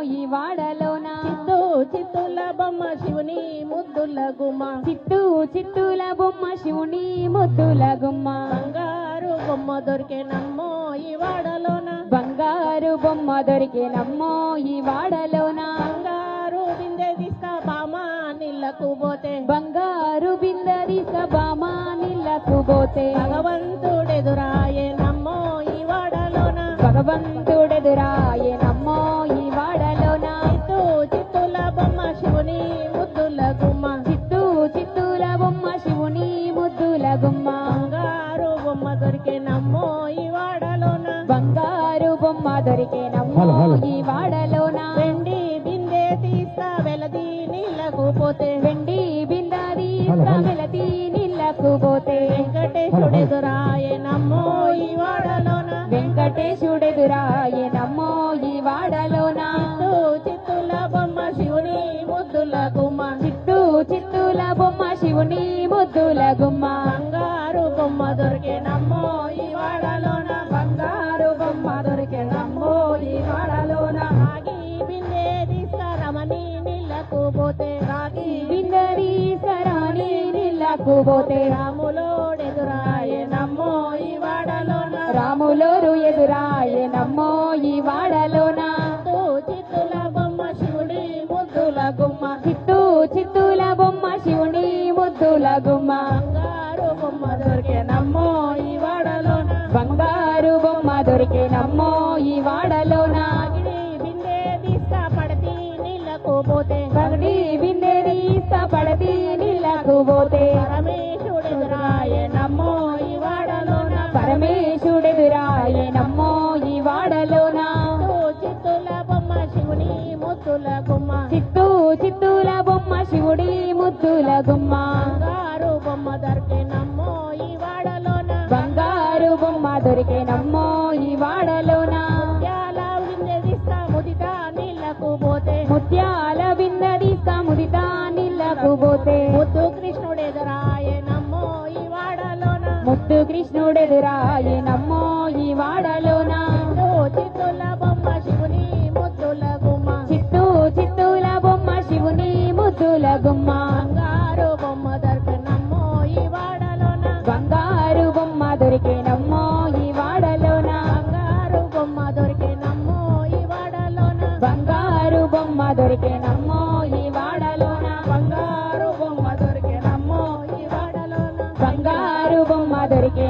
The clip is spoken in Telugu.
ఈ వాడలోన? చిత్తూ చిత్తుల బొమ్మ శివుని ముద్దుల గుమ్మ. చిత్తూ చిత్తూల బొమ్మ శివుని ముద్దుల గుమ్మ. బంగారు బొమ్మ దొరికే నమ్మో ఈ వాడలోన? బంగారు బొమ్మ దొరికేనమ్మో ఈ వాడలోన? బంగారు బిందె తీసుక బామా నీళ్ళకు పోతే. బంగారు బిందరి సభామా నిల్లకు పోతే. భగవంతుడెదురాయే నమ్మో ఈ వాడలోన? భగవంతుడెదురాయనమ్మో దొరికేనమ్మో ఈ వాడలోన వెండి బిందె తీస్తా వెలది నీళ్ళకు పోతే. వెండి బిందాది వెలతి నిల్లకు పోతే. వెంకటేశుడెదురాయే నమ్మో ఈ వాడలోన వెంకటేశుడెదురాయనమ్మో ఈ వాడలోన చిత్తూ చిత్తుల బొమ్మ శివుని ముద్దుల గుమ్మ. చిత్తూ చిత్తూల బొమ్మ శివుని ముద్దుల గుమ్మ. పోతే రాములోడెదురాయే నమ్మో ఈ వాడలోన. రాములోరు ఎదురాయనమ్మో ఈ వాడలోన. చిత్తూ చిత్తుల బొమ్మ శివుడి ముద్దుల గుమ్మ. చిత్తూ చిత్తూల బొమ్మ శివుని ముద్దుల గుమ్మ. బంగారు బొమ్మ దొరికే నమ్మో ఈ వాడలోన. బంగారు బొమ్మ దొరికేనమ్మో ఈ వాడలోన. రాగిడి బిందె తీస్తా పడతి నీళ్ళకు పోతే. పడతి పోతే. ముద్దుల గుమ్మ చిత్తూ చిత్తూల బొమ్మ శివుడి ముద్దుల గుమ్మ బంగారు బొమ్మ దొరికే నమ్మో ఈ వాడలోన. బంగారు బొమ్మ దొరికేనమ్మో ఈ వాడలోన. ముత్యాల బిందె తీస్తా ముదిత నీళ్ళకు పోతే. ముత్యాల బిందది సముదిత నిల్లకు పోతే. ముద్దు కృష్ణుడెదురాయే నమ్మో ఈ వాడలోన. ముద్దు కృష్ణుడెదురాయ ముద్దుల బొమ్మ బంగారు బొమ్మ దొరకనమ్మో ఈ వాడలోన. బంగారు బొమ్మ దొరికి